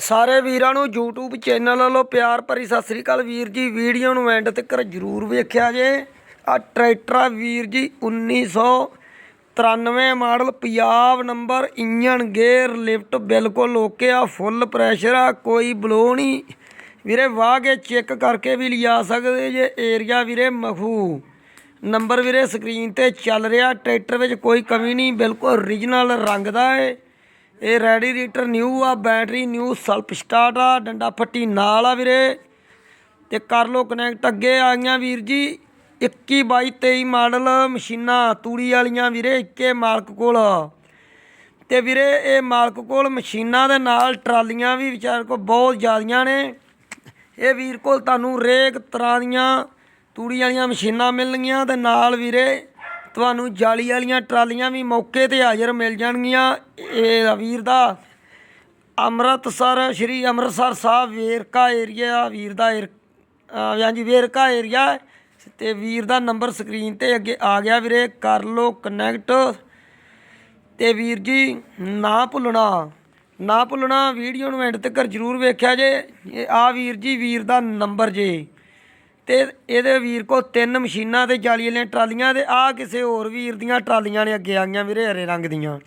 ਸਾਰੇ ਵੀਰਾਂ ਨੂੰ YouTube ਚੈਨਲ ਵੱਲੋਂ ਪਿਆਰ ਭਰੀ ਸਤਿ ਸ੍ਰੀ ਅਕਾਲ ਵੀਰ ਜੀ। ਵੀਡੀਓ ਨੂੰ ਐਂਡ ਤੱਕ ਜਰੂਰ ਵੇਖਿਆ ਜੇ। ਆ ਟਰੈਕਟਰ ਆ ਵੀਰ ਜੀ 1993 model, Punjab number engine gear lift ਬਿਲਕੁਲ ਓਕੇ ਆ ਫੁੱਲ ਪ੍ਰੈਸ਼ਰ ਆ, ਕੋਈ ਬਲੋ ਨਹੀਂ। ਵੀਰੇ ਵਾਹ ਕੇ ਚੈੱਕ ਕਰਕੇ ਵੀ ਲਿਆ ਸਕਦੇ ਜੇ ਏਰੀਆ ਵੀਰੇ ਮਖੂ। ਨੰਬਰ ਵੀਰੇ ਸਕਰੀਨ ਤੇ ਚੱਲ ਰਿਹਾ ਟਰੈਕਟਰ ਵਿੱਚ ਕੋਈ ਕਮੀ ਨਹੀਂ, ਬਿਲਕੁਲ ਓਰੀਜਨਲ ਰੰਗ ਦਾ ਏ। ਇਹ ਰੈਡੀਏਟਰ ਨਿਊ ਆ, ਬੈਟਰੀ ਨਿਊ ਸਲਪ ਸਟਾਰਟ ਆ, ਡੰਡਾ ਫੱਟੀ ਨਾਲ ਆ ਵੀਰੇ। ਤੇ ਕਰ ਲੋ ਕਨੈਕਟ ਅੱਗੇ ਆ ਗਈਆਂ ਵੀਰ ਜੀ 21 22 23 ਮਾਡਲ ਮਸ਼ੀਨਾਂ ਤੂੜੀ ਵਾਲੀਆਂ ਵੀਰੇ, ਇੱਕੇ ਮਾਲਕ ਕੋਲ। ਤੇ ਵੀਰੇ, ਇਹ ਮਾਲਕ ਕੋਲ ਮਸ਼ੀਨਾਂ ਦੇ ਨਾਲ ਟਰਾਲੀਆਂ ਵੀ ਵਿਚਾਰ ਕੋ ਬਹੁਤ ਜ਼ਿਆਦੀਆਂ ਨੇ। ਇਹ ਵੀਰ ਕੋਲ ਤੁਹਾਨੂੰ ਰੇਕ ਤਰ੍ਹਾਂ ਦੀਆਂ ਤੂੜੀ ਵਾਲੀਆਂ ਮਸ਼ੀਨਾਂ ਮਿਲਣਗੀਆਂ ਤੇ ਨਾਲ ਵੀਰੇ ਤੁਹਾਨੂੰ ਜਾਲੀ ਵਾਲੀਆਂ ਟਰਾਲੀਆਂ ਵੀ ਮੌਕੇ ਤੇ ਹਾਜ਼ਰ ਮਿਲ ਜਾਣਗੀਆਂ। ਇਹ ਵੀਰ ਦਾ ਅੰਮ੍ਰਿਤਸਰ, ਸ਼੍ਰੀ ਅੰਮ੍ਰਿਤਸਰ ਸਾਹਿਬ ਵੇਰਕਾ ਏਰੀਆ, ਵੀਰ ਦਾ ਏਰ- ਹਾਂਜੀ, ਵੇਰਕਾ ਏਰੀਆ। ਹੈ ਤੇ ਵੀਰ ਦਾ ਨੰਬਰ ਸਕਰੀਨ ਤੇ ਅੱਗੇ ਆ ਗਿਆ ਵੀਰੇ, ਕਰ ਲੋ ਕਨੈਕਟ ਤੇ ਵੀਰ ਜੀ, ਨਾ ਭੁੱਲਣਾ ਨਾ ਭੁੱਲਣਾ, ਵੀਡੀਓ ਨੂੰ ਐਂਡ ਤੱਕ ਜਰੂਰ ਵੇਖਿਆ ਜੇ। ਇਹ ਆ ਵੀਰ ਜੀ, ਵੀਰ ਦਾ ਨੰਬਰ ਜੇ। ਤੇ ਇਹਦੇ ਵੀਰ ਕੋਲ ਤਿੰਨ ਮਸ਼ੀਨਾਂ ਤੇ ਜਾਲੀ ਵਾਲੀਆਂ ਟਰਾਲੀਆਂ ਤੇ ਆ ਕਿਸੇ ਹੋਰ ਵੀਰ ਦੀਆਂ ਟਰਾਲੀਆਂ ਨੇ ਅੱਗੇ ਆਈਆਂ ਵੀਰੇ ਹਰੇ ਰੰਗ ਦੀਆਂ।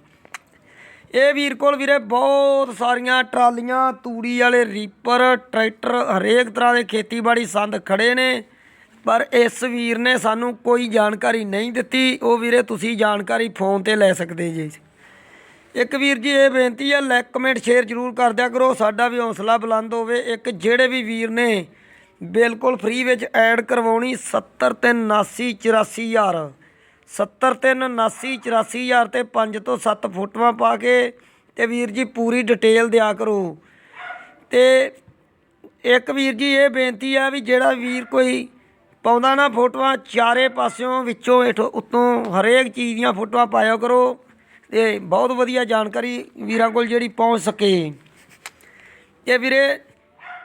ਇਹ ਵੀਰ ਕੋਲ ਵੀਰੇ ਬਹੁਤ ਸਾਰੀਆਂ ਟਰਾਲੀਆਂ, ਤੂੜੀ ਵਾਲੇ ਰੀਪਰ, ਟਰੈਕਟਰ ਹਰੇਕ ਤਰ੍ਹਾਂ ਦੇ ਖੇਤੀਬਾੜੀ ਸੰਦ ਖੜੇ ਨੇ, ਪਰ ਇਸ ਵੀਰ ਨੇ ਸਾਨੂੰ ਕੋਈ ਜਾਣਕਾਰੀ ਨਹੀਂ ਦਿੱਤੀ। ਉਹ ਵੀਰੇ ਤੁਸੀਂ ਜਾਣਕਾਰੀ ਫੋਨ ਤੇ ਲੈ ਸਕਦੇ ਜੀ। ਇੱਕ ਵੀਰ ਜੀ ਇਹ ਬੇਨਤੀ ਹੈ, ਲਾਈਕ, ਕਮੈਂਟ, ਸ਼ੇਅਰ ਜ਼ਰੂਰ ਕਰ ਦਿਆ ਕਰੋ। ਸਾਡਾ ਵੀ ਹੌਸਲਾ ਬੁਲੰਦ ਹੋਵੇ। ਇੱਕ ਜਿਹੜੇ ਵੀ ਵੀਰ ਨੇ ਬਿਲਕੁਲ ਫ੍ਰੀ ਵਿੱਚ ਐਡ ਕਰਵਾਉਣੀ 70 ਤੇ 79 84000 70 ਤੇ 79 84000 ਤੇ 5 ਤੋਂ 7 ਫੋਟੋਆਂ ਪਾ ਕੇ ਤੇ ਵੀਰ ਜੀ ਪੂਰੀ ਡਿਟੇਲ ਦਿਆ ਕਰੋ। ਤੇ ਇੱਕ ਵੀਰ ਜੀ ਇਹ ਬੇਨਤੀ ਆ ਵੀ ਜਿਹੜਾ ਵੀਰ ਕੋਈ ਪਾਉਂਦਾ ਨਾ ਫੋਟੋਆਂ ਚਾਰੇ ਪਾਸਿਓਂ ਵਿੱਚੋਂ ਹੇਠੋਂ ਉੱਤੋਂ ਹਰੇਕ ਚੀਜ਼ ਦੀਆਂ ਫੋਟੋਆਂ ਪਾਇਆ ਕਰੋ ਤੇ ਬਹੁਤ ਵਧੀਆ ਜਾਣਕਾਰੀ ਵੀਰਾਂ ਕੋਲ ਜਿਹੜੀ ਪਹੁੰਚ ਸਕੇ। ਇਹ ਵੀਰੇ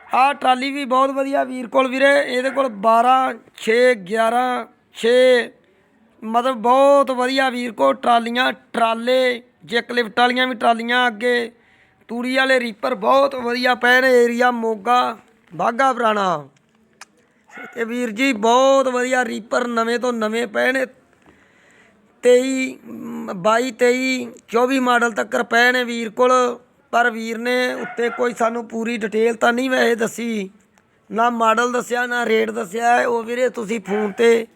ਆਹ ਟਰਾਲੀ ਵੀ ਬਹੁਤ ਵਧੀਆ ਵੀਰ ਕੋਲ ਵੀਰੇ ਇਹਦੇ ਕੋਲ 12 6 11 6 ਮਤਲਬ ਬਹੁਤ ਵਧੀਆ ਵੀਰ ਕੋਲ ਟਰਾਲੀਆਂ ਟਰਾਲੇ ਜੈਕ ਲਿਫਟ ਵਾਲੀਆਂ ਵੀ ਟਰਾਲੀਆਂ ਅੱਗੇ ਤੂੜੀ ਵਾਲੇ ਰੀਪਰ ਬਹੁਤ ਵਧੀਆ ਪਏ ਨੇ ਏਰੀਆ ਮੋਗਾ ਬਾਗਾ ਪੁਰਾਣਾ। ਤੇ ਵੀਰ ਜੀ ਬਹੁਤ ਵਧੀਆ ਰੀਪਰ ਨਵੇਂ ਤੋਂ ਨਵੇਂ ਪਏ ਨੇ 23 ਮ, 22 23 24 ਮਾਡਲ ਤੱਕ ਪਏ ਨੇ ਵੀਰ ਕੋਲ। ਪਰ ਵੀਰ ਨੇ ਉੱਤੇ ਕੋਈ ਸਾਨੂੰ ਪੂਰੀ ਡਿਟੇਲ ਤਾਂ ਨਹੀਂ ਵੈਸੇ ਦੱਸੀ। ਨਾ ਮਾਡਲ ਦੱਸਿਆ, ਨਾ ਰੇਟ ਦੱਸਿਆ। ਹੈ। ਉਹ ਵੀਰੇ ਤੁਸੀਂ ਫੋਨ ਤੇ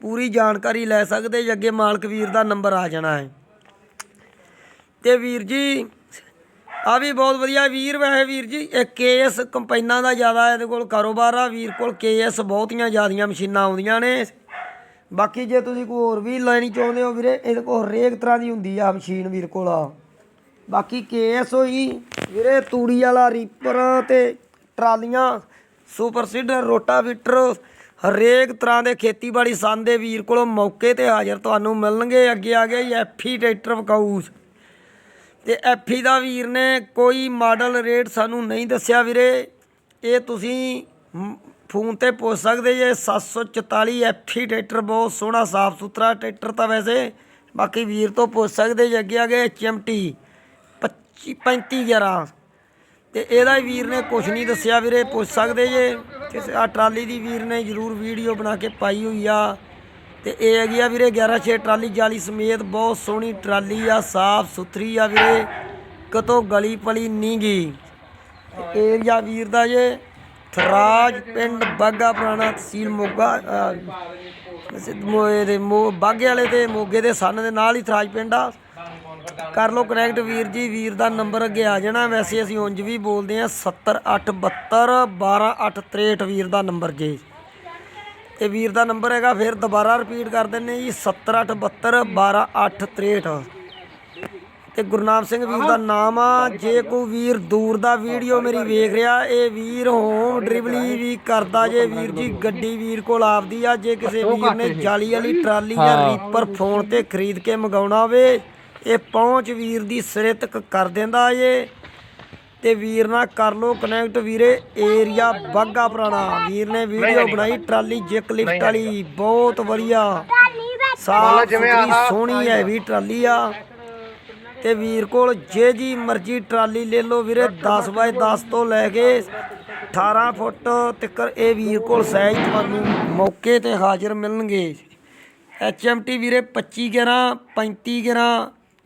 ਪੂਰੀ ਜਾਣਕਾਰੀ ਲੈ ਸਕਦੇ ਜੇ ਅੱਗੇ ਮਾਲਕ ਵੀਰ ਦਾ ਨੰਬਰ ਆ ਜਾਣਾ ਹੈ। ਤੇ ਵੀਰ ਜੀ ਆ ਵੀ ਬਹੁਤ ਵਧੀਆ ਵੀਰ ਵੈਸੇ ਵੀਰ ਜੀ। ਇਹ ਕੇਐਸ ਕੰਪਾਈਨਾਂ ਦਾ ਜ਼ਿਆਦਾ ਇਹਦੇ ਕੋਲ ਕਾਰੋਬਾਰ ਆ। ਵੀਰ ਕੋਲ ਕੇਐਸ ਬਹੁਤੀਆਂ ਜ਼ਿਆਦੀਆਂ ਮਸ਼ੀਨਾਂ ਆਉਂਦੀਆਂ ਨੇ। ਬਾਕੀ ਜੇ ਤੁਸੀਂ ਕੋਈ ਹੋਰ ਵੀ ਲੈਣੀ ਚਾਹੁੰਦੇ ਹੋ ਵੀਰੇ, ਇਹਦੇ ਕੋਲ ਹਰੇਕ ਤਰ੍ਹਾਂ ਦੀ ਹੁੰਦੀ ਆ ਮਸ਼ੀਨ ਵੀਰ ਕੋਲ। ਆ ਬਾਕੀ ਕੇਸ ਹੋਈ ਵੀਰੇ ਤੂੜੀ ਵਾਲਾ ਰੀਪਰ ਤੇ ਟਰਾਲੀਆਂ, ਸੁਪਰ ਸੀਡਰ ਰੋਟਾਵੀਟਰ, ਹਰੇਕ ਤਰ੍ਹਾਂ ਦੇ ਖੇਤੀਬਾੜੀ ਸੰਦ ਦੇ ਵੀਰ ਕੋਲੋਂ ਮੌਕੇ ਤੇ ਹਾਜ਼ਰ ਤੁਹਾਨੂੰ ਮਿਲਣਗੇ। ਅੱਗੇ ਆ ਗਏ ਐਫੀ ਟਰੈਕਟਰ ਵਕਾਊਸ। ਤੇ ਐਫੀ ਦਾ ਵੀਰ ਨੇ ਕੋਈ ਮਾਡਲ ਰੇਟ ਸਾਨੂੰ ਨਹੀਂ ਦੱਸਿਆ ਵੀਰੇ। ਇਹ ਤੁਸੀਂ ਫੋਨ ਤੇ ਪੁੱਛ ਸਕਦੇ ਜੇ 744 ਐਫੀ ਟਰੈਕਟਰ, ਬਹੁਤ ਸੋਹਣਾ ਸਾਫ਼ ਸੁਥਰਾ ਟਰੈਕਟਰ ਤਾਂ ਵੈਸੇ। ਬਾਕੀ ਵੀਰ ਤੋਂ ਪੁੱਛ ਸਕਦੇ ਜੇ, ਅੱਗੇ ਆ ਗਏ ਚਿਮਟੀ 25 35 11 ਤੇ ਇਹਦਾ ਹੀ ਵੀਰ ਨੇ ਕੁਝ ਨਹੀਂ ਦੱਸਿਆ ਵੀਰੇ, ਪੁੱਛ ਸਕਦੇ ਜੇ? ਕਿਸੇ ਆ ਟਰਾਲੀ ਦੀ ਵੀਰ ਨੇ ਜਰੂਰ ਵੀਡੀਓ ਬਣਾ ਕੇ ਪਾਈ ਹੋਈ ਆ। ਤੇ ਇਹ ਹੈਗੀ ਆ ਵੀਰੇ 11 6 ਟਰਾਲੀ, ਜਾਲੀ ਸਮੇਤ ਬਹੁਤ ਸੋਹਣੀ ਟਰਾਲੀ ਆ, ਸਾਫ਼ ਸੁਥਰੀ ਆ ਵੀਰੇ। ਕਤੋਂ ਗਲੀ ਪਲੀ ਨਹੀਂ ਗਈ ਏਰੀਆ ਵੀਰ ਦਾ ਜੇ ਥਰਾਜ ਪਿੰਡ ਬਾਗਾ ਪੁਰਾਣਾ ਤਹਿਸੀਲ ਮੋਗਾ ਦੇ ਮੋ ਬਾਗੇ ਵਾਲੇ ਤੇ ਮੋਗੇ ਦੇ ਸੰਨ ਦੇ ਨਾਲ ਹੀ ਥਰਾਜ ਪਿੰਡ ਆ। ਕਰ ਲਓ ਕਨੈਕਟ ਵੀਰ ਜੀ ਵੀਰ ਦਾ ਨੰਬਰ ਅੱਗੇ ਆ ਜਾਣਾ। ਵੈਸੇ ਅਸੀਂ ਉਂਝ ਵੀ ਬੋਲਦੇ ਆ 70872 12863 ਵੀਰ ਦਾ ਨੰਬਰ ਜੇ। ਤੇ ਵੀਰ ਦਾ ਨੰਬਰ ਹੈਗਾ ਫਿਰ ਦੁਬਾਰਾ ਰਿਪੀਟ ਕਰ ਦਿੰਨੇ ਜੀ 70872 12863 ਤੇ ਗੁਰਨਾਮ ਸਿੰਘ ਵੀਰ ਦਾ ਨਾਮ ਆ ਜੇ ਕੋਈ ਵੀਰ ਦੂਰ ਦਾ ਵੀਡੀਓ ਮੇਰੀ ਵੇਖ ਰਿਹਾ ਇਹ ਵੀਰ ਹੋਮ ਡਰਿਵਲੀ ਵੀ ਕਰਦਾ ਜੇ ਵੀਰ ਜੀ ਗੱਡੀ ਵੀਰ ਕੋਲ ਆਪਦੀ ਆ ਜੇ ਕਿਸੇ ਵੀਰ ਨੇ ਜਾਲੀ ਵਾਲੀ ਟਰਾਲੀ ਜਾਂ ਰੀਪਰ ਫੋਨ ਤੇ ਖਰੀਦ ਕੇ ਮੰਗਾਉਣਾ ਹੋਵੇ ਇਹ ਪਹੁੰਚ ਵੀਰ ਦੀ ਸਿਰੇ ਤੱਕ ਕਰ ਦਿੰਦਾ ਏ ਤੇ ਵੀਰ ਨਾਲ ਕਰ ਲੋ ਕਨੈਕਟ ਵੀਰੇ ਏਰੀਆ ਬਾਗਾ ਪੁਰਾਣਾ। ਵੀਰ ਨੇ ਵੀਡੀਓ ਬਣਾਈ ਟਰਾਲੀ ਜਿਕ ਲਿਫਟ ਵਾਲੀ ਬਹੁਤ ਵਧੀਆ। ਸੁਥਰੀ ਸੋਹਣੀ ਹੈ ਵੀ ਟਰਾਲੀ ਆ। ਤੇ ਵੀਰ ਕੋਲ ਜੇ ਜੀ ਮਰਜ਼ੀ ਟਰਾਲੀ ਲੈ ਲਓ ਵੀਰੇ 10 ਬਾਏ 10 ਤੋਂ ਲੈ ਕੇ 18 ਫੁੱਟ ਤੱਕ ਇਹ ਵੀਰ ਕੋਲ ਸਾਈਜ਼ ਤੁਹਾਨੂੰ ਮੌਕੇ ਤੇ ਹਾਜ਼ਰ ਮਿਲਣਗੇ। ਐਚਐਮਟੀ ਵੀਰੇ 25 11 35 11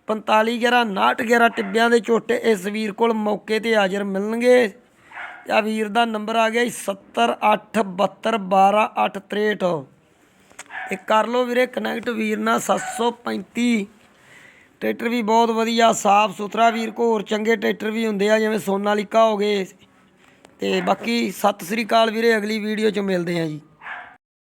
45 11 59 11 ਟਿੱਬਿਆਂ ਦੇ ਝੋਟੇ ਇਸ ਵੀਰ ਕੋਲ ਮੌਕੇ ਤੇ ਹਾਜ਼ਰ ਮਿਲਣਗੇ। ਆ ਵੀਰ ਦਾ ਨੰਬਰ ਆ ਗਿਆ ਜੀ 7082271263 ਇਹ ਕਰ ਲਓ ਵੀਰੇ ਕਨੈਕਟ ਵੀਰ ਨਾਲ 735 ਟਰੈਕਟਰ ਵੀ ਬਹੁਤ ਵਧੀਆ, ਸਾਫ਼ ਸੁਥਰਾ ਵੀਰ ਕੋ, ਹੋਰ ਚੰਗੇ ਟਰੈਕਟਰ ਵੀ ਹੁੰਦੇ ਆ, ਜਿਵੇਂ ਸੋਨਾਲੀਕਾ ਹੋ ਗਏ। ਤੇ ਬਾਕੀ ਸਤਿ ਸ੍ਰੀ ਅਕਾਲ ਵੀਰੇ, ਅਗਲੀ ਵੀਡੀਓ 'ਚ ਮਿਲਦੇ ਆ ਜੀ।